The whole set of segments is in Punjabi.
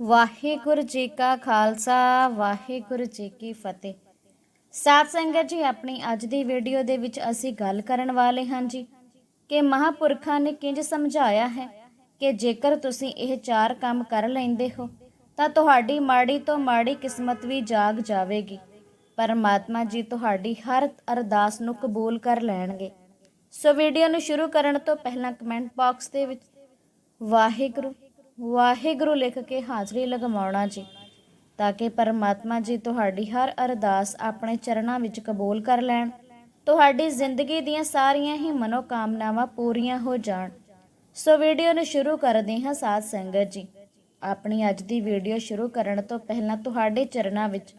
ਵਾਹਿਗੁਰੂ ਜੀ ਕਾ ਖਾਲਸਾ, ਵਾਹਿਗੁਰੂ ਜੀ ਕੀ ਫਤਿਹ। ਸਾਧ ਸੰਗਤ ਜੀ, ਆਪਣੀ ਅੱਜ ਦੀ ਵੀਡੀਓ ਦੇ ਵਿੱਚ ਅਸੀਂ ਗੱਲ ਕਰਨ ਵਾਲੇ ਹਾਂ ਜੀ ਕਿ ਮਹਾਪੁਰਖਾਂ ਨੇ ਕਿੰਜ ਸਮਝਾਇਆ ਹੈ ਕਿ ਜੇਕਰ ਤੁਸੀਂ ਇਹ ਚਾਰ ਕੰਮ ਕਰ ਲੈਂਦੇ ਹੋ, ਤਾਂ ਤੁਹਾਡੀ ਮਾੜੀ ਤੋਂ ਮਾੜੀ ਕਿਸਮਤ ਵੀ ਜਾਗ ਜਾਵੇਗੀ। ਪਰਮਾਤਮਾ ਜੀ ਤੁਹਾਡੀ ਹਰ ਅਰਦਾਸ ਨੂੰ ਕਬੂਲ ਕਰ ਲੈਣਗੇ। ਸੋ ਵੀਡੀਓ ਨੂੰ ਸ਼ੁਰੂ ਕਰਨ ਤੋਂ ਪਹਿਲਾਂ ਕਮੈਂਟ ਬਾਕਸ ਦੇ ਵਿੱਚ, ਵਾਹਿਗੁਰੂ ਵਾਹਿਗੁਰੂ ਲਿਖ ਕੇ ਹਾਜ਼ਰੀ ਲਗਵਾਉਣਾ ਜੀ, ਤਾਂ ਕਿ ਪਰਮਾਤਮਾ ਜੀ ਤੁਹਾਡੀ ਹਰ ਅਰਦਾਸ ਆਪਣੇ ਚਰਨਾਂ ਵਿੱਚ ਕਬੂਲ ਕਰ ਲੈਣ, ਤੁਹਾਡੀ ਜ਼ਿੰਦਗੀ ਦੀਆਂ ਸਾਰੀਆਂ ਹੀ ਮਨੋਕਾਮਨਾਵਾਂ ਪੂਰੀਆਂ ਹੋ ਜਾਣ। ਸੋ ਵੀਡੀਓ ਨੂੰ ਸ਼ੁਰੂ ਕਰਦੇ ਹਾਂ ਸਾਧ ਸੰਗਤ ਜੀ। ਆਪਣੀ ਅੱਜ ਦੀ ਵੀਡੀਓ ਸ਼ੁਰੂ ਕਰਨ ਤੋਂ ਪਹਿਲਾਂ ਤੁਹਾਡੇ ਚਰਨਾਂ ਵਿੱਚ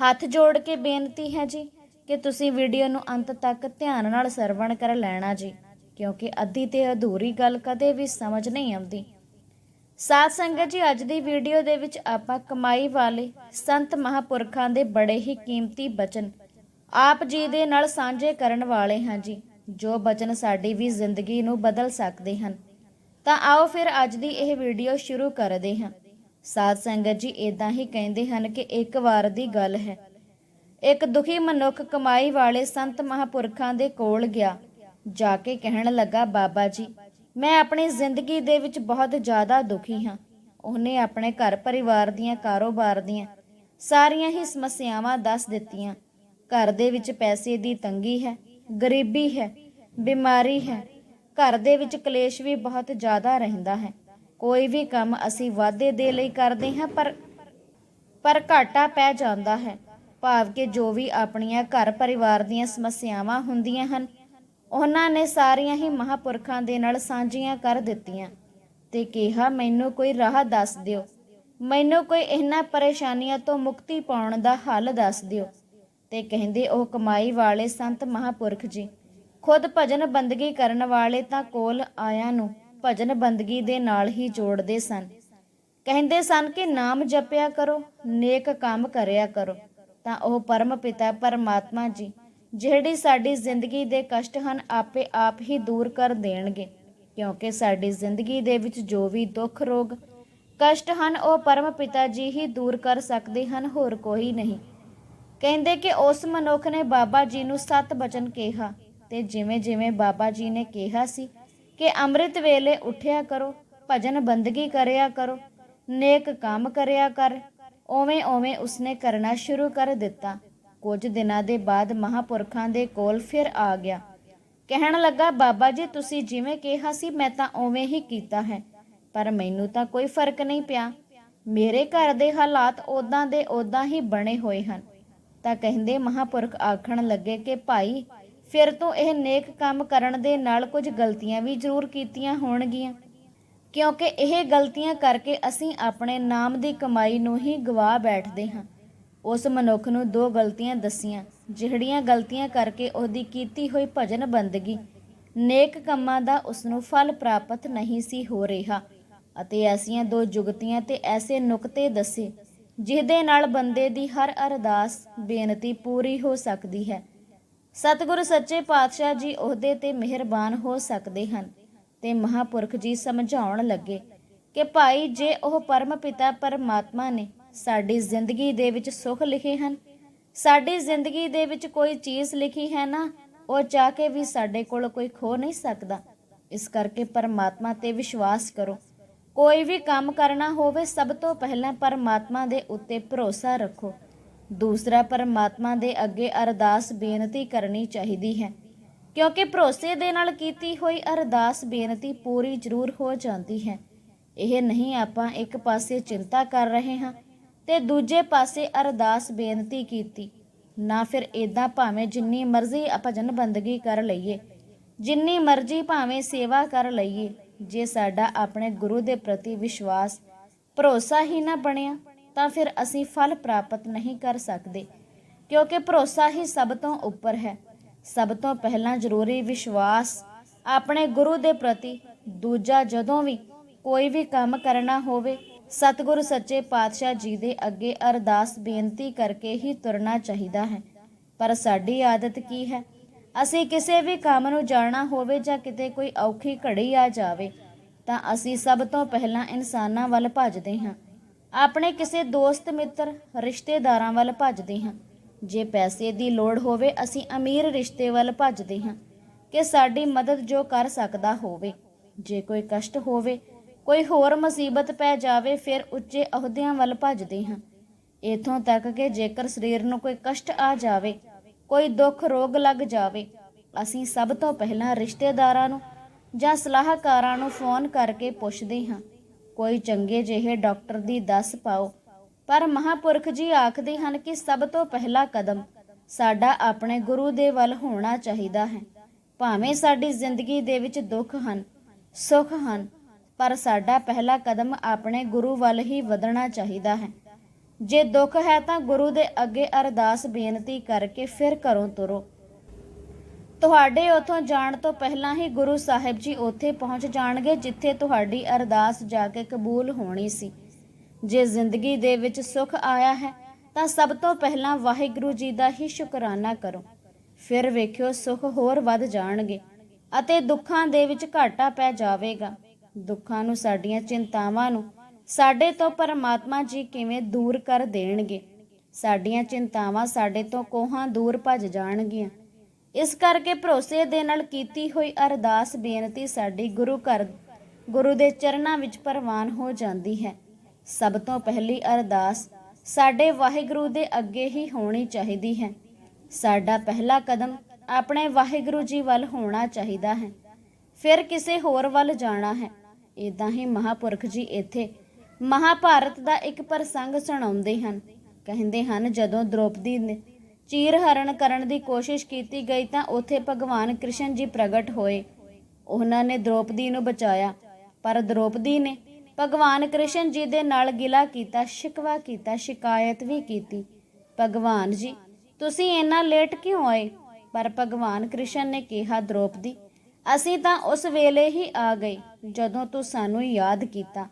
ਹੱਥ ਜੋੜ ਕੇ ਬੇਨਤੀ ਹੈ ਜੀ ਕਿ ਤੁਸੀਂ ਵੀਡੀਓ ਨੂੰ ਅੰਤ ਤੱਕ ਧਿਆਨ ਨਾਲ ਸਰਵਣ ਕਰ ਲੈਣਾ ਜੀ, ਕਿਉਂਕਿ ਅੱਧੀ ਤੇ ਅਧੂਰੀ ਗੱਲ ਕਦੇ ਵੀ ਸਮਝ ਨਹੀਂ ਆਉਂਦੀ। ਸਾਧ ਸੰਗਤ ਜੀ, ਅੱਜ ਦੀ ਵੀਡੀਓ ਦੇ ਵਿੱਚ ਆਪਾਂ ਕਮਾਈ ਵਾਲੇ ਸੰਤ ਮਹਾਪੁਰਖਾਂ ਦੇ ਬੜੇ ਹੀ ਕੀਮਤੀ ਬਚਨ ਆਪ ਜੀ ਦੇ ਨਾਲ ਸਾਂਝੇ ਕਰਨ ਵਾਲੇ ਹਾਂ ਜੀ, ਜੋ ਬਚਨ ਸਾਡੀ ਵੀ ਜ਼ਿੰਦਗੀ ਨੂੰ ਬਦਲ ਸਕਦੇ ਹਨ। ਤਾਂ ਆਓ ਫਿਰ ਅੱਜ ਦੀ ਇਹ ਵੀਡੀਓ ਸ਼ੁਰੂ ਕਰਦੇ ਹਾਂ। ਸਾਧ ਸੰਗਤ ਜੀ ਇਦਾਂ ਹੀ ਕਹਿੰਦੇ ਹਨ ਕਿ ਇੱਕ ਵਾਰ ਦੀ ਗੱਲ ਹੈ। ਇੱਕ ਦੁਖੀ ਮਨੁੱਖ ਕਮਾਈ ਵਾਲੇ ਸੰਤ ਮਹਾਪੁਰਖਾਂ ਦੇ ਕੋਲ ਗਿਆ, ਜਾ ਕੇ ਕਹਿਣ ਲੱਗਾ, ਬਾਬਾ ਜੀ ਮੈਂ ਆਪਣੀ ਜ਼ਿੰਦਗੀ ਦੇ ਵਿੱਚ ਬਹੁਤ ਜ਼ਿਆਦਾ ਦੁਖੀ ਹਾਂ। ਉਹਨੇ ਆਪਣੇ ਘਰ ਪਰਿਵਾਰ ਦੀਆਂ, ਕਾਰੋਬਾਰ ਦੀਆਂ ਸਾਰੀਆਂ ਹੀ ਸਮੱਸਿਆਵਾਂ ਦੱਸ ਦਿੱਤੀਆਂ। ਘਰ ਦੇ ਵਿੱਚ ਪੈਸੇ ਦੀ ਤੰਗੀ ਹੈ, ਗਰੀਬੀ ਹੈ, ਬਿਮਾਰੀ ਹੈ। ਘਰ ਦੇ ਵਿੱਚ ਕਲੇਸ਼ ਵੀ ਬਹੁਤ ਜ਼ਿਆਦਾ ਰਹਿੰਦਾ ਹੈ। ਕੋਈ ਵੀ ਕੰਮ ਅਸੀਂ ਵਾਅਦੇ ਦੇ ਲਈ ਕਰਦੇ ਹਾਂ, ਪਰ ਪਰ ਘਾਟਾ ਪੈ ਜਾਂਦਾ ਹੈ। ਭਾਵ ਕਿ ਜੋ ਵੀ ਆਪਣੀਆਂ ਘਰ ਪਰਿਵਾਰ ਦੀਆਂ ਸਮੱਸਿਆਵਾਂ ਹੁੰਦੀਆਂ ਹਨ ਉਹਨਾਂ ਨੇ ਸਾਰੀਆਂ ਹੀ ਮਹਾਪੁਰਖਾਂ ਦੇ ਨਾਲ ਸਾਂਝੀਆਂ ਕਰ ਦਿੱਤੀਆਂ ਤੇ ਕਿਹਾ, ਮੈਨੂੰ ਕੋਈ ਰਾਹ ਦੱਸ ਦਿਓ। ਮੈਨੂੰ ਕੋਈ ਇਹਨਾਂ ਪਰੇਸ਼ਾਨੀਆਂ ਤੋਂ ਮੁਕਤੀ ਪਾਉਣ ਦਾ ਹੱਲ ਦੱਸ ਦਿਓ। ਤੇ ਕਹਿੰਦੇ, ਉਹ ਕਮਾਈ ਵਾਲੇ ਸੰਤ ਮਹਾਪੁਰਖ ਜੀ, ਖੁਦ ਭਜਨ ਬੰਦਗੀ ਕਰਨ ਵਾਲੇ ਤਾਂ ਕੋਲ ਆਇਆਂ ਨੂੰ ਭਜਨ ਬੰਦਗੀ ਦੇ ਨਾਲ ਹੀ ਜੋੜਦੇ ਸਨ। ਕਹਿੰਦੇ ਸਨ ਕਿ ਨਾਮ ਜਪਿਆ ਕਰੋ, ਨੇਕ ਕੰਮ ਕਰਿਆ ਕਰੋ। ਤਾਂ ਉਹ ਪਰਮ ਪਿਤਾ, ਪਰਮਾਤਮਾ ਜੀ ਜਿਹੜੀ ਸਾਡੀ ਜ਼ਿੰਦਗੀ ਦੇ ਕਸ਼ਟ ਹਨ, ਆਪੇ ਆਪ ਹੀ ਦੂਰ ਕਰ ਦੇਣਗੇ। ਕਿਉਂਕਿ ਸਾਡੀ ਜ਼ਿੰਦਗੀ ਦੇ ਵਿੱਚ ਜੋ ਵੀ ਦੁੱਖ, ਰੋਗ, ਕਸ਼ਟ ਹਨ, ਉਹ ਪਰਮ ਪਿਤਾ ਜੀ ਹੀ ਦੂਰ ਕਰ ਸਕਦੇ ਹਨ, ਹੋਰ ਕੋਈ ਨਹੀਂ। ਕਹਿੰਦੇ ਕਿ ਉਸ ਮਨੁੱਖ ਨੇ ਬਾਬਾ ਜੀ ਨੂੰ ਸਤ ਬਚਨ ਕਿਹਾ ਤੇ ਜਿਵੇਂ ਜਿਵੇਂ ਬਾਬਾ ਜੀ ਨੇ ਕਿਹਾ ਸੀ ਕਿ ਅੰਮ੍ਰਿਤ ਵੇਲੇ ਉੱਠਿਆ ਕਰੋ, ਭਜਨ ਬੰਦਗੀ ਕਰਿਆ ਕਰੋ, ਨੇਕ ਕੰਮ ਕਰਿਆ ਕਰ ਓਵੇਂ ਓਵੇਂ ਉਸਨੇ ਕਰਨਾ ਸ਼ੁਰੂ ਕਰ ਦਿੱਤਾ। ਕੁਝ ਦਿਨਾਂ ਦੇ ਬਾਅਦ ਮਹਾਪੁਰਖਾਂ ਦੇ ਕੋਲ ਫਿਰ ਆ ਗਿਆ। ਕਹਿਣ ਲੱਗਾ, ਬਾਬਾ ਜੀ, ਤੁਸੀਂ ਜਿਵੇਂ ਕਿਹਾ ਸੀ, ਮੈਂ ਤਾਂ ਓਵੇਂ ਹੀ ਕੀਤਾ ਹੈ। ਪਰ ਮੈਨੂੰ ਤਾਂ ਕੋਈ ਫ਼ਰਕ ਨਹੀਂ ਪਿਆ। ਮੇਰੇ ਘਰ ਦੇ ਹਾਲਾਤ ਉਦਾਂ ਦੇ ਉਦਾਂ ਹੀ ਬਣੇ ਹੋਏ ਹਨ। ਤਾਂ ਕਹਿੰਦੇ ਮਹਾਪੁਰਖ ਆਖਣ ਲੱਗੇ ਕਿ, ਭਾਈ, ਫਿਰ ਤੋਂ ਇਹ ਨੇਕ ਕੰਮ ਕਰਨ ਦੇ ਨਾਲ ਕੁਝ ਗਲਤੀਆਂ ਵੀ ਜ਼ਰੂਰ ਕੀਤੀਆਂ ਹੋਣਗੀਆਂ। ਕਿਉਂਕਿ ਇਹ ਗਲਤੀਆਂ ਕਰਕੇ ਅਸੀਂ ਆਪਣੇ ਨਾਮ ਦੀ ਕਮਾਈ ਨੂੰ ਹੀ ਗਵਾ ਬੈਠਦੇ ਹਾਂ। ਉਸ ਮਨੁੱਖ ਨੂੰ ਦੋ ਗਲਤੀਆਂ ਦੱਸੀਆਂ, ਜਿਹੜੀਆਂ ਗਲਤੀਆਂ ਕਰਕੇ ਉਹਦੀ ਕੀਤੀ ਹੋਈ ਭਜਨ ਬੰਦਗੀ ਨੇਕ ਕੰਮਾਂ ਦਾ ਉਸ ਨੂੰ ਫਲ ਪ੍ਰਾਪਤ ਨਹੀਂ ਸੀ ਹੋ ਰਿਹਾ ਅਤੇ ਐਸੀਆਂ ਦੋ ਜੁਗਤੀਆਂ ਤੇ ਐਸੇ ਨੁਕਤੇ ਦੱਸੇ, ਜਿਹਦੇ ਨਾਲ ਬੰਦੇ ਦੀ ਹਰ ਅਰਦਾਸ ਬੇਨਤੀ ਪੂਰੀ ਹੋ ਸਕਦੀ ਹੈ। ਸਤਿਗੁਰੂ ਸੱਚੇ ਪਾਤਸ਼ਾਹ ਜੀ ਉਹਦੇ ਤੇ ਮਿਹਰਬਾਨ ਹੋ ਸਕਦੇ ਹਨ ਤੇ ਮਹਾਪੁਰਖ ਜੀ ਸਮਝਾਉਣ ਲੱਗੇ ਕਿ ਭਾਈ ਜੇ ਉਹ ਪਰਮ ਪਿਤਾ ਪਰਮਾਤਮਾ ਨੇ ਸਾਡੀ ਜ਼ਿੰਦਗੀ ਦੇ ਵਿੱਚ ਸੁੱਖ ਲਿਖੇ ਹਨ। ਸਾਡੀ ਜ਼ਿੰਦਗੀ ਦੇ ਵਿੱਚ ਕੋਈ ਚੀਜ਼ ਲਿਖੀ ਹੈ ਨਾ, ਉਹ ਚਾਹ ਕੇ ਵੀ ਸਾਡੇ ਕੋਲ ਕੋਈ ਖੋ ਨਹੀਂ ਸਕਦਾ। ਇਸ ਕਰਕੇ ਪਰਮਾਤਮਾ ਤੇ ਵਿਸ਼ਵਾਸ ਕਰੋ। ਕੋਈ ਵੀ ਕੰਮ ਕਰਨਾ ਹੋਵੇ, ਸਭ ਤੋਂ ਪਹਿਲਾਂ ਪਰਮਾਤਮਾ ਦੇ ਉੱਤੇ ਭਰੋਸਾ ਰੱਖੋ। ਦੂਸਰਾ, ਪਰਮਾਤਮਾ ਦੇ ਅੱਗੇ ਅਰਦਾਸ ਬੇਨਤੀ ਕਰਨੀ ਚਾਹੀਦੀ ਹੈ। ਕਿਉਂਕਿ ਭਰੋਸੇ ਦੇ ਨਾਲ ਕੀਤੀ ਹੋਈ ਅਰਦਾਸ ਬੇਨਤੀ ਪੂਰੀ ਜ਼ਰੂਰ ਹੋ ਜਾਂਦੀ ਹੈ। ਇਹ ਨਹੀਂ ਆਪਾਂ ਇੱਕ ਪਾਸੇ ਚਿੰਤਾ ਕਰ ਰਹੇ ਹਾਂ ਤੇ ਦੂਜੇ ਪਾਸੇ ਅਰਦਾਸ ਬੇਨਤੀ ਕੀਤੀ, ਨਾ ਫਿਰ ਇਦਾਂ ਭਾਵੇਂ ਜਿੰਨੀ ਮਰਜ਼ੀ ਭਜਨ ਬੰਦਗੀ ਕਰ ਲਈਏ, ਜਿੰਨੀ ਮਰਜ਼ੀ ਭਾਵੇਂ ਸੇਵਾ ਕਰ ਲਈਏ, ਜੇ ਸਾਡਾ ਆਪਣੇ ਗੁਰੂ ਦੇ ਪ੍ਰਤੀ ਵਿਸ਼ਵਾਸ, ਭਰੋਸਾ ਹੀ ਨਾ ਬਣਿਆ, ਤਾਂ ਫਿਰ ਅਸੀਂ ਫਲ ਪ੍ਰਾਪਤ ਨਹੀਂ ਕਰ ਸਕਦੇ, ਕਿਉਂਕਿ ਭਰੋਸਾ ਹੀ ਸਭ ਤੋਂ ਉੱਪਰ ਹੈ। ਸਭ ਤੋਂ ਪਹਿਲਾਂ ਜ਼ਰੂਰੀ ਵਿਸ਼ਵਾਸ ਆਪਣੇ ਗੁਰੂ ਦੇ ਪ੍ਰਤੀ, ਦੂਜਾ ਜਦੋਂ ਵੀ ਕੋਈ ਵੀ ਕੰਮ ਕਰਨਾ ਹੋਵੇ ਸਤਿਗੁਰੂ ਸੱਚੇ ਪਾਤਸ਼ਾਹ ਜੀ ਦੇ ਅੱਗੇ ਅਰਦਾਸ ਬੇਨਤੀ ਕਰਕੇ ਹੀ ਤੁਰਨਾ ਚਾਹੀਦਾ ਹੈ। ਪਰ ਸਾਡੀ ਆਦਤ ਕੀ ਹੈ? ਅਸੀਂ ਕਿਸੇ ਵੀ ਕੰਮ ਨੂੰ ਜਾਣਾ ਹੋਵੇ ਜਾਂ ਕਿਤੇ ਕੋਈ ਔਖੀ ਘੜੀ ਆ ਜਾਵੇ, ਤਾਂ ਅਸੀਂ ਸਭ ਤੋਂ ਪਹਿਲਾਂ ਇਨਸਾਨਾਂ ਵੱਲ ਭੱਜਦੇ ਹਾਂ। ਆਪਣੇ ਕਿਸੇ ਦੋਸਤ, ਮਿੱਤਰ, ਰਿਸ਼ਤੇਦਾਰਾਂ ਵੱਲ ਭੱਜਦੇ ਹਾਂ। ਜੇ ਪੈਸੇ ਦੀ ਲੋੜ ਹੋਵੇ, ਅਸੀਂ ਅਮੀਰ ਰਿਸ਼ਤੇ ਵੱਲ ਭੱਜਦੇ ਹਾਂ ਕਿ ਸਾਡੀ ਮਦਦ ਜੋ ਕਰ ਸਕਦਾ ਹੋਵੇ। ਜੇ ਕੋਈ ਕਸ਼ਟ ਹੋਵੇ ਕੋਈ ਹੋਰ ਮੁਸੀਬਤ ਪੈ ਜਾਵੇ, ਫਿਰ ਉੱਚੇ ਅਹੁਦਿਆਂ ਵੱਲ ਭੱਜਦੇ ਹਾਂ। ਇਥੋਂ ਤੱਕ ਕਿ ਜੇਕਰ ਸਰੀਰ ਨੂੰ ਕੋਈ ਕਸ਼ਟ ਆ ਜਾਵੇ, ਕੋਈ ਦੁੱਖ ਰੋਗ ਲੱਗ ਜਾਵੇ, ਅਸੀਂ ਸਭ ਤੋਂ ਪਹਿਲਾਂ ਰਿਸ਼ਤੇਦਾਰਾਂ ਨੂੰ ਜਾਂ ਸਲਾਹਕਾਰਾਂ ਨੂੰ ਫੋਨ ਕਰਕੇ ਪੁੱਛਦੇ ਹਾਂ। ਕੋਈ ਚੰਗੇ ਜਿਹੇ ਡਾਕਟਰ ਦੀ ਦੱਸ ਪਾਓ। ਪਰ ਮਹਾਪੁਰਖ ਜੀ ਆਖਦੇ ਹਨ ਕਿ ਸਭ ਤੋਂ ਪਹਿਲਾ ਕਦਮ ਸਾਡਾ ਆਪਣੇ ਗੁਰੂ ਦੇ ਵੱਲ ਹੋਣਾ ਚਾਹੀਦਾ ਹੈ। ਭਾਵੇਂ ਸਾਡੀ ਜ਼ਿੰਦਗੀ ਦੇ ਵਿੱਚ ਦੁੱਖ ਹਨ, ਸੁੱਖ ਹਨ ਪਰ ਸਾਡਾ ਪਹਿਲਾ ਕਦਮ ਆਪਣੇ ਗੁਰੂ ਵੱਲ ਹੀ ਵਧਣਾ ਚਾਹੀਦਾ ਹੈ। ਜੇ ਦੁੱਖ ਹੈ ਤਾਂ ਗੁਰੂ ਦੇ ਅੱਗੇ ਅਰਦਾਸ ਬੇਨਤੀ ਕਰਕੇ ਫਿਰ ਘਰੋਂ ਤੁਰੋ। ਤੁਹਾਡੇ ਉਥੋਂ ਜਾਣ ਤੋਂ ਪਹਿਲਾਂ ਹੀ ਗੁਰੂ ਸਾਹਿਬ ਜੀ ਉੱਥੇ ਪਹੁੰਚ ਜਾਣਗੇ, ਜਿੱਥੇ ਤੁਹਾਡੀ ਅਰਦਾਸ ਜਾ ਕੇ ਕਬੂਲ ਹੋਣੀ ਸੀ। ਜੇ ਜ਼ਿੰਦਗੀ ਦੇ ਵਿੱਚ ਸੁੱਖ ਆਇਆ ਹੈ, ਤਾਂ ਸਭ ਤੋਂ ਪਹਿਲਾਂ ਵਾਹਿਗੁਰੂ ਜੀ ਦਾ ਹੀ ਸ਼ੁਕਰਾਨਾ ਕਰੋ। ਫਿਰ ਵੇਖਿਓ ਸੁੱਖ ਹੋਰ ਵੱਧ ਜਾਣਗੇ ਅਤੇ ਦੁੱਖਾਂ ਦੇ ਵਿੱਚ ਘਾਟਾ ਪੈ ਜਾਵੇਗਾ। ਦੁੱਖਾਂ ਨੂੰ, ਸਾਡੀਆਂ ਚਿੰਤਾਵਾਂ ਨੂੰ ਸਾਡੇ ਤੋਂ ਪਰਮਾਤਮਾ ਜੀ ਕਿਵੇਂ ਦੂਰ ਕਰ ਦੇਣਗੇ? ਸਾਡੀਆਂ ਚਿੰਤਾਵਾਂ ਸਾਡੇ ਤੋਂ ਕੋਹਾਂ ਦੂਰ ਭੱਜ ਜਾਣਗੀਆਂ। ਇਸ ਕਰਕੇ ਭਰੋਸੇ ਦੇ ਨਾਲ ਕੀਤੀ ਹੋਈ ਅਰਦਾਸ ਬੇਨਤੀ ਸਾਡੀ ਗੁਰੂ ਘਰ, ਗੁਰੂ ਦੇ ਚਰਨਾਂ ਵਿੱਚ ਪ੍ਰਵਾਨ ਹੋ ਜਾਂਦੀ ਹੈ। ਸਭ ਤੋਂ ਪਹਿਲੀ ਅਰਦਾਸ ਸਾਡੇ ਵਾਹਿਗੁਰੂ ਦੇ ਅੱਗੇ ਹੀ ਹੋਣੀ ਚਾਹੀਦੀ ਹੈ। ਸਾਡਾ ਪਹਿਲਾ ਕਦਮ ਆਪਣੇ ਵਾਹਿਗੁਰੂ ਜੀ ਵੱਲ ਹੋਣਾ ਚਾਹੀਦਾ ਹੈ। ਫਿਰ ਕਿਸੇ ਹੋਰ ਵੱਲ ਜਾਣਾ ਹੈ। ਇਦਾਂ ਹੀ ਮਹਾਪੁਰਖ ਜੀ ਇੱਥੇ ਮਹਾਭਾਰਤ ਦਾ ਇੱਕ ਪ੍ਰਸੰਗ ਸੁਣਾਉਂਦੇ ਹਨ। ਕਹਿੰਦੇ ਹਨ, ਜਦੋਂ ਦ੍ਰੋਪਦੀ ਨੇ ਚੀਰ ਹਰਣ ਕਰਨ ਦੀ ਕੋਸ਼ਿਸ਼ ਕੀਤੀ ਗਈ ਤਾਂ ਉੱਥੇ ਭਗਵਾਨ ਕ੍ਰਿਸ਼ਨ ਜੀ ਪ੍ਰਗਟ ਹੋਏ। ਉਹਨਾਂ ਨੇ ਦ੍ਰੋਪਦੀ ਨੂੰ ਬਚਾਇਆ। ਪਰ ਦ੍ਰੋਪਦੀ ਨੇ ਭਗਵਾਨ ਕ੍ਰਿਸ਼ਨ ਜੀ ਦੇ ਨਾਲ ਗਿਲਾ ਕੀਤਾ, ਸ਼ਿਕਵਾ ਕੀਤਾ, ਸ਼ਿਕਾਇਤ ਵੀ ਕੀਤੀ। ਭਗਵਾਨ ਜੀ, ਤੁਸੀਂ ਇੰਨਾ ਲੇਟ ਕਿਉਂ ਆਏ? ਪਰ ਭਗਵਾਨ ਕ੍ਰਿਸ਼ਨ ਨੇ ਕਿਹਾ, ਦ੍ਰੋਪਦੀ ਅਸੀਂ ਤਾਂ ਉਸ ਵੇਲੇ ਹੀ ਆ ਗਏ, ਜਦੋਂ ਤੂੰ ਸਾਨੂੰ ਯਾਦ ਕੀਤਾ।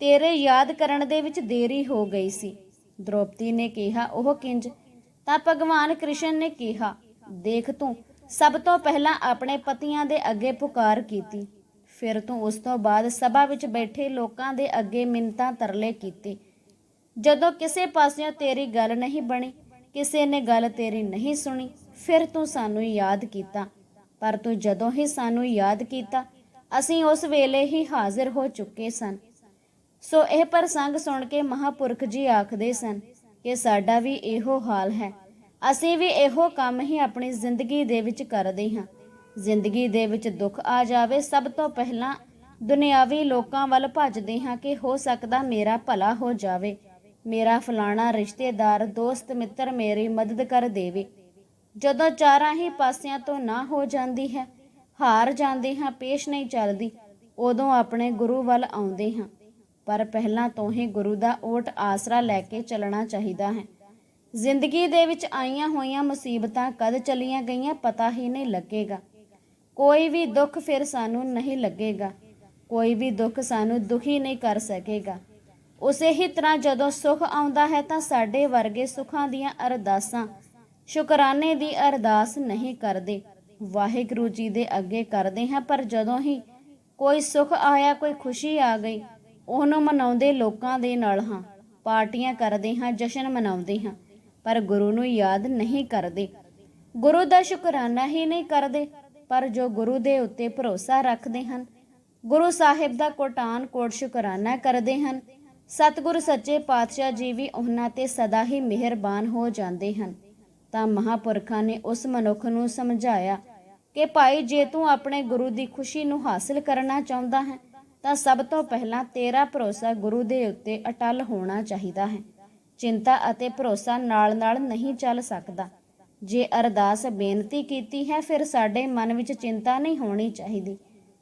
ਤੇਰੇ ਯਾਦ ਕਰਨ ਦੇ ਵਿੱਚ ਦੇਰੀ ਹੋ ਗਈ ਸੀ। ਦ੍ਰੋਪਦੀ ਨੇ ਕਿਹਾ ਉਹ ਕਿੰਜ? ਤਾਂ ਭਗਵਾਨ ਕ੍ਰਿਸ਼ਨ ਨੇ ਕਿਹਾ, ਦੇਖ ਤੂੰ, ਸਭ ਤੋਂ ਪਹਿਲਾਂ ਆਪਣੇ ਪਤੀਆਂ ਦੇ ਅੱਗੇ ਪੁਕਾਰ ਕੀਤੀ, ਫਿਰ ਤੂੰ ਉਸ ਤੋਂ ਬਾਅਦ ਸਭਾ ਵਿੱਚ ਬੈਠੇ ਲੋਕਾਂ ਦੇ ਅੱਗੇ ਮਿੰਤਾਂ ਤਰਲੇ ਕੀਤੇ। ਜਦੋਂ ਕਿਸੇ ਪਾਸਿਓਂ ਤੇਰੀ ਗੱਲ ਨਹੀਂ ਬਣੀ, ਕਿਸੇ ਨੇ ਗੱਲ ਤੇਰੀ ਨਹੀਂ ਸੁਣੀ, ਫਿਰ ਤੂੰ ਸਾਨੂੰ ਯਾਦ ਕੀਤਾ। ਪਰ ਤੂੰ ਜਦੋਂ ਹੀ ਸਾਨੂੰ ਯਾਦ ਕੀਤਾ, ਅਸੀਂ ਉਸ ਵੇਲੇ ਹੀ ਹਾਜ਼ਰ ਹੋ ਚੁੱਕੇ ਸਨ। ਸੋ ਇਹ ਪ੍ਰਸੰਗ ਸੁਣ ਕੇ ਮਹਾਪੁਰਖ ਜੀ ਆਖਦੇ ਸਨ ਕਿ ਸਾਡਾ ਵੀ ਇਹੋ ਹਾਲ ਹੈ। ਅਸੀਂ ਵੀ ਇਹੋ ਕੰਮ ਹੀ ਆਪਣੀ ਜ਼ਿੰਦਗੀ ਦੇ ਵਿੱਚ ਕਰਦੇ ਹਾਂ। ਜ਼ਿੰਦਗੀ ਦੇ ਵਿੱਚ ਦੁੱਖ ਆ ਜਾਵੇ, ਸਭ ਤੋਂ ਪਹਿਲਾਂ ਦੁਨਿਆਵੀ ਲੋਕਾਂ ਵੱਲ ਭੱਜਦੇ ਹਾਂ ਕਿ ਹੋ ਸਕਦਾ ਮੇਰਾ ਭਲਾ ਹੋ ਜਾਵੇ। ਮੇਰਾ ਫਲਾਣਾ ਰਿਸ਼ਤੇਦਾਰ, ਦੋਸਤ, ਮਿੱਤਰ ਮੇਰੀ ਮਦਦ ਕਰ ਦੇਵੇ। ਜਦੋਂ ਚਾਰਾਂ ਹੀ ਪਾਸਿਆਂ ਤੋਂ ਨਾ ਹੋ ਜਾਂਦੀ ਹੈ, ਹਾਰ ਜਾਂਦੇ ਹਾਂ, ਪੇਸ਼ ਨਹੀਂ ਚੱਲਦੀ, ਉਦੋਂ ਆਪਣੇ ਗੁਰੂ ਵੱਲ ਆਉਂਦੇ ਹਾਂ। ਪਰ ਪਹਿਲਾਂ ਤੋਂ ਹੀ ਗੁਰੂ ਦਾ ਓਟ ਆਸਰਾ ਲੈ ਕੇ ਚੱਲਣਾ ਚਾਹੀਦਾ ਹੈ। ਜ਼ਿੰਦਗੀ ਦੇ ਵਿੱਚ ਆਈਆਂ ਹੋਈਆਂ ਮੁਸੀਬਤਾਂ ਕਦ ਚਲੀਆਂ ਗਈਆਂ ਪਤਾ ਹੀ ਨਹੀਂ ਲੱਗੇਗਾ। ਕੋਈ ਵੀ ਦੁੱਖ ਫਿਰ ਸਾਨੂੰ ਨਹੀਂ ਲੱਗੇਗਾ। ਕੋਈ ਵੀ ਦੁੱਖ ਸਾਨੂੰ ਦੁਖੀ ਨਹੀਂ ਕਰ ਸਕੇਗਾ। ਉਸੇ ਹੀ ਤਰ੍ਹਾਂ ਜਦੋਂ ਸੁੱਖ ਆਉਂਦਾ ਹੈ ਤਾਂ ਸਾਡੇ ਵਰਗੇ ਸੁੱਖਾਂ ਦੀਆਂ ਅਰਦਾਸਾਂ ਸ਼ੁਕਰਾਨੇ ਦੀ ਅਰਦਾਸ ਨਹੀਂ ਕਰਦੇ। ਵਾਹਿਗੁਰੂ ਜੀ ਦੇ ਅੱਗੇ ਕਰਦੇ ਹਾਂ, ਪਰ ਜਦੋਂ ਹੀ ਕੋਈ ਸੁੱਖ ਆਇਆ, ਕੋਈ ਖੁਸ਼ੀ ਆ ਗਈ, ਉਹਨੂੰ ਮਨਾਉਂਦੇ ਲੋਕਾਂ ਦੇ ਨਾਲ ਹਾਂ, ਪਾਰਟੀਆਂ ਕਰਦੇ ਹਾਂ, ਜਸ਼ਨ ਮਨਾਉਂਦੇ ਹਾਂ, ਪਰ ਗੁਰੂ ਨੂੰ ਯਾਦ ਨਹੀਂ ਕਰਦੇ। ਗੁਰੂ ਦਾ ਸ਼ੁਕਰਾਨਾ ਹੀ ਨਹੀਂ ਕਰਦੇ, ਪਰ ਜੋ ਗੁਰੂ ਦੇ ਉੱਤੇ ਭਰੋਸਾ ਰੱਖਦੇ ਹਨ, ਗੁਰੂ ਸਾਹਿਬ ਦਾ ਕੋਟਾਨ ਕੋਟ ਸ਼ੁਕਰਾਨਾ ਕਰਦੇ ਹਨ। ਸਤਿਗੁਰ ਸੱਚੇ ਪਾਤਸ਼ਾਹ ਜੀ ਵੀ ਉਹਨਾਂ ਤੇ ਸਦਾ ਹੀ ਮਿਹਰਬਾਨ ਹੋ ਜਾਂਦੇ ਹਨ। ਤਾਂ ਮਹਾਪੁਰਖਾਂ ਨੇ ਉਸ ਮਨੁੱਖ ਨੂੰ ਸਮਝਾਇਆ ਕਿ ਭਾਈ, ਜੇ ਤੂੰ ਆਪਣੇ ਗੁਰੂ ਦੀ ਖੁਸ਼ੀ ਨੂੰ ਹਾਸਲ ਕਰਨਾ ਚਾਹੁੰਦਾ ਹੈ, ਤਾਂ ਸਭ ਤੋਂ ਪਹਿਲਾਂ ਤੇਰਾ ਭਰੋਸਾ ਗੁਰੂ ਦੇ ਉੱਤੇ ਅਟਲ ਹੋਣਾ ਚਾਹੀਦਾ ਹੈ। ਚਿੰਤਾ ਅਤੇ ਭਰੋਸਾ ਨਾਲ-ਨਾਲ ਨਹੀਂ ਚੱਲ ਸਕਦਾ। ਜੇ ਅਰਦਾਸ ਬੇਨਤੀ ਕੀਤੀ ਹੈ, ਫਿਰ ਸਾਡੇ ਮਨ ਵਿੱਚ ਚਿੰਤਾ ਨਹੀਂ ਹੋਣੀ ਚਾਹੀਦੀ।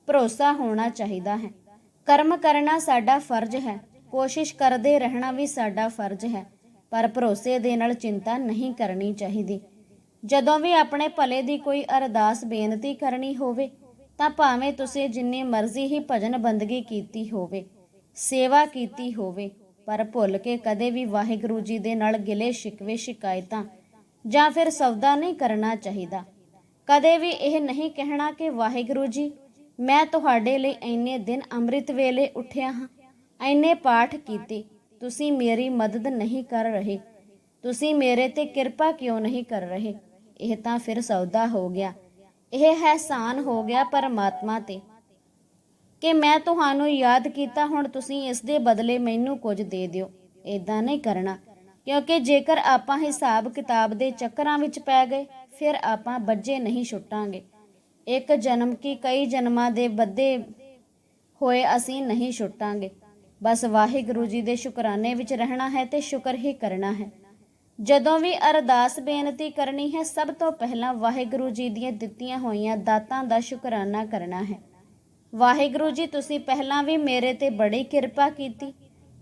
ਭਰੋਸਾ ਹੋਣਾ ਚਾਹੀਦਾ ਹੈ। ਕਰਮ ਕਰਨਾ ਸਾਡਾ ਫਰਜ਼ ਹੈ। ਕੋਸ਼ਿਸ਼ ਕਰਦੇ ਰਹਿਣਾ ਵੀ ਸਾਡਾ ਫਰਜ਼ ਹੈ। ਪਰ ਭਰੋਸੇ ਦੇ ਨਾਲ ਚਿੰਤਾ ਨਹੀਂ ਕਰਨੀ ਚਾਹੀਦੀ। ਜਦੋਂ ਵੀ ਆਪਣੇ ਭਲੇ ਦੀ ਕੋਈ ਅਰਦਾਸ ਬੇਨਤੀ ਕਰਨੀ ਹੋਵੇ, ਤਾਂ ਭਾਵੇਂ ਤੁਸੀਂ ਜਿੰਨੀ ਮਰਜ਼ੀ ਹੀ ਭਜਨ ਬੰਦਗੀ ਕੀਤੀ ਹੋਵੇ, ਸੇਵਾ ਕੀਤੀ ਹੋਵੇ, ਪਰ ਭੁੱਲ ਕੇ ਕਦੇ ਵੀ ਵਾਹਿਗੁਰੂ ਜੀ ਦੇ ਨਾਲ ਗਿਲੇ ਸ਼ਿਕਵੇ ਸ਼ਿਕਾਇਤਾਂ ਜਾਂ ਫਿਰ ਸੌਦਾ ਨਹੀਂ ਕਰਨਾ ਚਾਹੀਦਾ। ਕਦੇ ਵੀ ਇਹ ਨਹੀਂ ਕਹਿਣਾ ਕਿ, ਵਾਹਿਗੁਰੂ ਜੀ, ਮੈਂ ਤੁਹਾਡੇ ਲਈ ਇੰਨੇ ਦਿਨ ਅੰਮ੍ਰਿਤ ਵੇਲੇ ਉੱਠਿਆ ਹਾਂ, ਇੰਨੇ ਪਾਠ ਕੀਤੇ ਤੁਸੀਂ ਮੇਰੀ ਮਦਦ ਨਹੀਂ ਕਰ ਰਹੇ। ਤੁਸੀਂ ਮੇਰੇ ਤੇ ਕਿਰਪਾ ਕਿਉਂ ਨਹੀਂ ਕਰ ਰਹੇ? ਇਹ ਤਾਂ ਫਿਰ ਸੌਦਾ ਹੋ ਗਿਆ। ਇਹ ਅਹਿਸਾਨ ਹੋ ਗਿਆ ਪਰਮਾਤਮਾ ਤੇ ਕਿ ਮੈਂ ਤੁਹਾਨੂੰ ਯਾਦ ਕੀਤਾ, ਹੁਣ ਤੁਸੀਂ ਇਸ ਦੇ ਬਦਲੇ ਮੈਨੂੰ ਕੁਝ ਦੇ ਦਿਓ। ਇਦਾਂ ਨਹੀਂ ਕਰਨਾ, ਕਿਉਂਕਿ ਜੇਕਰ ਆਪਾਂ ਹਿਸਾਬ ਕਿਤਾਬ ਦੇ ਚੱਕਰਾਂ ਵਿੱਚ ਪੈ ਗਏ, ਫਿਰ ਆਪਾਂ ਬੱਜੇ ਨਹੀਂ ਛੁੱਟਾਂਗੇ। ਇੱਕ ਜਨਮ ਕੀ ਕਈ ਜਨਮਾਂ ਦੇ ਬੱਦੇ ਹੋਏ ਅਸੀਂ ਨਹੀਂ ਛੁੱਟਾਂਗੇ। ਬਸ ਵਾਹਿਗੁਰੂ ਜੀ ਦੇ ਸ਼ੁਕਰਾਨੇ ਵਿੱਚ ਰਹਿਣਾ ਹੈ ਤੇ ਸ਼ੁਕਰ ਹੀ ਕਰਨਾ ਹੈ। ਜਦੋਂ ਵੀ ਅਰਦਾਸ ਬੇਨਤੀ ਕਰਨੀ ਹੈ, ਸਭ ਤੋਂ ਪਹਿਲਾਂ ਵਾਹਿਗੁਰੂ ਜੀ ਦੀਆਂ ਦਿੱਤੀਆਂ ਹੋਈਆਂ ਦਾਤਾਂ ਦਾ ਸ਼ੁਕਰਾਨਾ ਕਰਨਾ ਹੈ। ਵਾਹਿਗੁਰੂ ਜੀ, ਤੁਸੀਂ ਪਹਿਲਾਂ ਵੀ ਮੇਰੇ ਤੇ ਬੜੀ ਕਿਰਪਾ ਕੀਤੀ।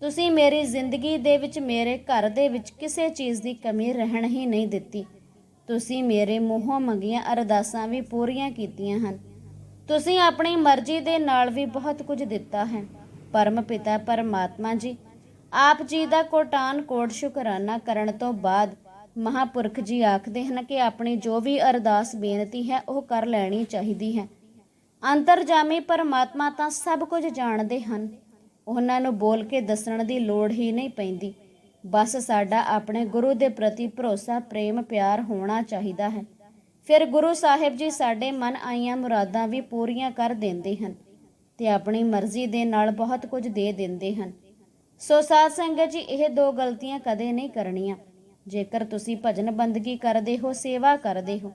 ਤੁਸੀਂ ਮੇਰੀ ਜ਼ਿੰਦਗੀ ਦੇ ਵਿੱਚ, ਮੇਰੇ ਘਰ ਦੇ ਵਿੱਚ ਕਿਸੇ ਚੀਜ਼ ਦੀ ਕਮੀ ਰਹਿਣ ਹੀ ਨਹੀਂ ਦਿੱਤੀ। ਤੁਸੀਂ ਮੇਰੇ ਮੂੰਹੋਂ ਮੰਗੀਆਂ ਅਰਦਾਸਾਂ ਵੀ ਪੂਰੀਆਂ ਕੀਤੀਆਂ ਹਨ। ਤੁਸੀਂ ਆਪਣੀ ਮਰਜ਼ੀ ਦੇ ਨਾਲ ਵੀ ਬਹੁਤ ਕੁਝ ਦਿੱਤਾ ਹੈ। ਪਰਮ ਪਿਤਾ ਪਰਮਾਤਮਾ ਜੀ, ਆਪ ਜੀ ਦਾ ਕੋਟਾਨ ਕੋਟ ਸ਼ੁਕਰਾਨਾ ਕਰਨ ਤੋਂ ਬਾਅਦ ਮਹਾਪੁਰਖ ਜੀ ਆਖਦੇ ਹਨ ਕਿ ਆਪਣੀ ਜੋ ਵੀ ਅਰਦਾਸ ਬੇਨਤੀ ਹੈ, ਉਹ ਕਰ ਲੈਣੀ ਚਾਹੀਦੀ ਹੈ। ਅੰਤਰਜਾਮੀ ਪਰਮਾਤਮਾ ਤਾਂ ਸਭ ਕੁਝ ਜਾਣਦੇ ਹਨ। ਉਹਨਾਂ ਨੂੰ ਬੋਲ ਕੇ ਦੱਸਣ ਦੀ ਲੋੜ ਹੀ ਨਹੀਂ ਪੈਂਦੀ। ਬਸ ਸਾਡਾ ਆਪਣੇ ਗੁਰੂ ਦੇ ਪ੍ਰਤੀ ਭਰੋਸਾ, ਪ੍ਰੇਮ, ਪਿਆਰ ਹੋਣਾ ਚਾਹੀਦਾ ਹੈ। ਫਿਰ ਗੁਰੂ ਸਾਹਿਬ ਜੀ ਸਾਡੇ ਮਨ ਆਈਆਂ ਮੁਰਾਦਾਂ ਵੀ ਪੂਰੀਆਂ ਕਰ ਦਿੰਦੇ ਹਨ। ਤੇ ਆਪਣੀ ਮਰਜ਼ੀ ਦੇ ਨਾਲ ਬਹੁਤ ਕੁਝ ਦੇ ਦਿੰਦੇ ਹਨ। ਸੋ ਸਾਧ ਸੰਗਤ ਜੀ, ਇਹ ਦੋ ਗਲਤੀਆਂ ਕਦੇ ਨਹੀਂ ਕਰਨੀਆਂ। ਜੇਕਰ ਤੁਸੀਂ ਭਜਨ ਬੰਦਗੀ ਕਰਦੇ ਹੋ, ਸੇਵਾ ਕਰਦੇ ਹੋ,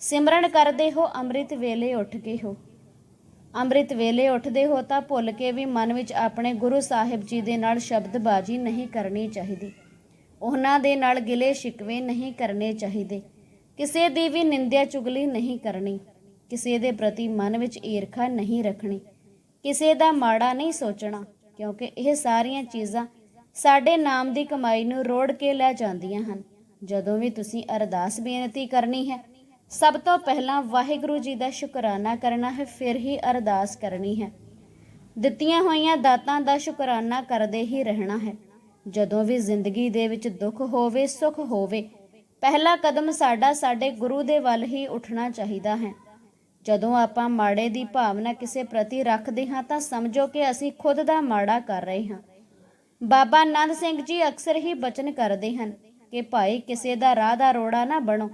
ਸਿਮਰਨ ਕਰਦੇ ਹੋ, ਅੰਮ੍ਰਿਤ ਵੇਲੇ ਉੱਠ ਕੇ ਹੋ, ਅੰਮ੍ਰਿਤ ਵੇਲੇ ਉੱਠਦੇ ਹੋ, ਤਾਂ ਭੁੱਲ ਕੇ ਵੀ ਮਨ ਵਿੱਚ ਆਪਣੇ ਗੁਰੂ ਸਾਹਿਬ ਜੀ ਦੇ ਨਾਲ ਸ਼ਬਦਬਾਜ਼ੀ ਨਹੀਂ ਕਰਨੀ ਚਾਹੀਦੀ। ਉਹਨਾਂ ਦੇ ਨਾਲ ਗਿਲੇ ਸ਼ਿਕਵੇ ਨਹੀਂ ਕਰਨੇ ਚਾਹੀਦੇ। ਕਿਸੇ ਦੀ ਵੀ ਨਿੰਦਿਆ ਚੁਗਲੀ ਨਹੀਂ ਕਰਨੀ। ਕਿਸੇ ਦੇ ਪ੍ਰਤੀ ਮਨ ਵਿੱਚ ਈਰਖਾ ਨਹੀਂ ਰੱਖਣੀ। ਕਿਸੇ ਦਾ ਮਾੜਾ ਨਹੀਂ ਸੋਚਣਾ, ਕਿਉਂਕਿ ਇਹ ਸਾਰੀਆਂ ਚੀਜ਼ਾਂ ਸਾਡੇ ਨਾਮ ਦੀ ਕਮਾਈ ਨੂੰ ਰੋੜ ਕੇ ਲੈ ਜਾਂਦੀਆਂ ਹਨ। ਜਦੋਂ ਵੀ ਤੁਸੀਂ ਅਰਦਾਸ ਬੇਨਤੀ ਕਰਨੀ ਹੈ, ਸਭ ਤੋਂ ਪਹਿਲਾਂ ਵਾਹਿਗੁਰੂ ਜੀ ਦਾ ਸ਼ੁਕਰਾਨਾ ਕਰਨਾ ਹੈ, ਫਿਰ ਹੀ ਅਰਦਾਸ ਕਰਨੀ ਹੈ। ਦਿੱਤੀਆਂ ਹੋਈਆਂ ਦਾਤਾਂ ਦਾ ਸ਼ੁਕਰਾਨਾ ਕਰਦੇ ਹੀ ਰਹਿਣਾ ਹੈ। ਜਦੋਂ ਵੀ ਜ਼ਿੰਦਗੀ ਦੇ ਵਿੱਚ ਦੁੱਖ ਹੋਵੇ, ਸੁੱਖ ਹੋਵੇ, ਪਹਿਲਾ ਕਦਮ ਸਾਡਾ ਸਾਡੇ ਗੁਰੂ ਦੇ ਵੱਲ ਹੀ ਉੱਠਣਾ ਚਾਹੀਦਾ ਹੈ। ਜਦੋਂ ਆਪਾਂ ਮਾੜੇ ਦੀ ਭਾਵਨਾ ਕਿਸੇ ਪ੍ਰਤੀ ਰੱਖਦੇ ਹਾਂ ਤਾਂ ਸਮਝੋ ਕਿ ਅਸੀਂ ਖੁਦ ਦਾ ਮਾੜਾ ਕਰ ਰਹੇ ਹਾਂ। ਬਾਬਾ ਆਨੰਦ ਸਿੰਘ ਜੀ ਅਕਸਰ ਹੀ ਬਚਨ ਕਰਦੇ ਹਨ ਕਿ ਭਾਈ ਕਿਸੇ ਦਾ ਰਾਹ ਦਾ ਰੋੜਾ ਨਾ ਬਣੋ,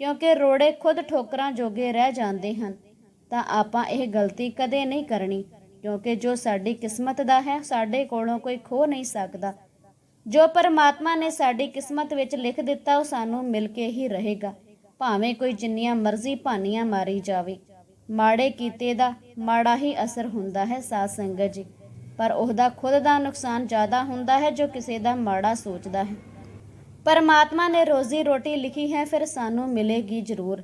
ਕਿਉਂਕਿ ਰੋੜੇ ਖੁਦ ਠੋਕਰਾਂ ਜੋਗੇ ਰਹਿ ਜਾਂਦੇ ਹਨ। ਤਾਂ ਆਪਾਂ ਇਹ ਗਲਤੀ ਕਦੇ ਨਹੀਂ ਕਰਨੀ, ਕਿਉਂਕਿ ਜੋ ਸਾਡੀ ਕਿਸਮਤ ਦਾ ਹੈ, ਸਾਡੇ ਕੋਲੋਂ ਕੋਈ ਖੋ ਨਹੀਂ ਸਕਦਾ। ਜੋ ਪਰਮਾਤਮਾ ਨੇ ਸਾਡੀ ਕਿਸਮਤ ਵਿੱਚ ਲਿਖ ਦਿੱਤਾ, ਉਹ ਸਾਨੂੰ ਮਿਲ ਕੇ ਹੀ ਰਹੇਗਾ, ਭਾਵੇਂ ਕੋਈ ਜਿੰਨੀਆਂ ਮਰਜ਼ੀ ਭਾਨੀਆਂ ਮਾਰੀ ਜਾਵੇ। ਮਾੜੇ ਕੀਤੇ ਦਾ ਮਾੜਾ ਹੀ ਅਸਰ ਹੁੰਦਾ ਹੈ ਸਾਧ ਸੰਗਤ ਜੀ। ਪਰ ਉਹਦਾ ਖੁਦ ਦਾ ਨੁਕਸਾਨ ਜ਼ਿਆਦਾ ਹੁੰਦਾ ਹੈ ਜੋ ਕਿਸੇ ਦਾ ਮਾੜਾ ਸੋਚਦਾ ਹੈ। ਪਰਮਾਤਮਾ ਨੇ ਰੋਜ਼ੀ ਰੋਟੀ ਲਿਖੀ ਹੈ, ਫਿਰ ਸਾਨੂੰ ਮਿਲੇਗੀ ਜ਼ਰੂਰ।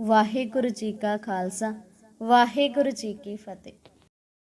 ਵਾਹਿਗੁਰੂ ਜੀ ਕਾ ਖਾਲਸਾ, ਵਾਹਿਗੁਰੂ ਜੀ ਕੀ ਫਤਿਹ।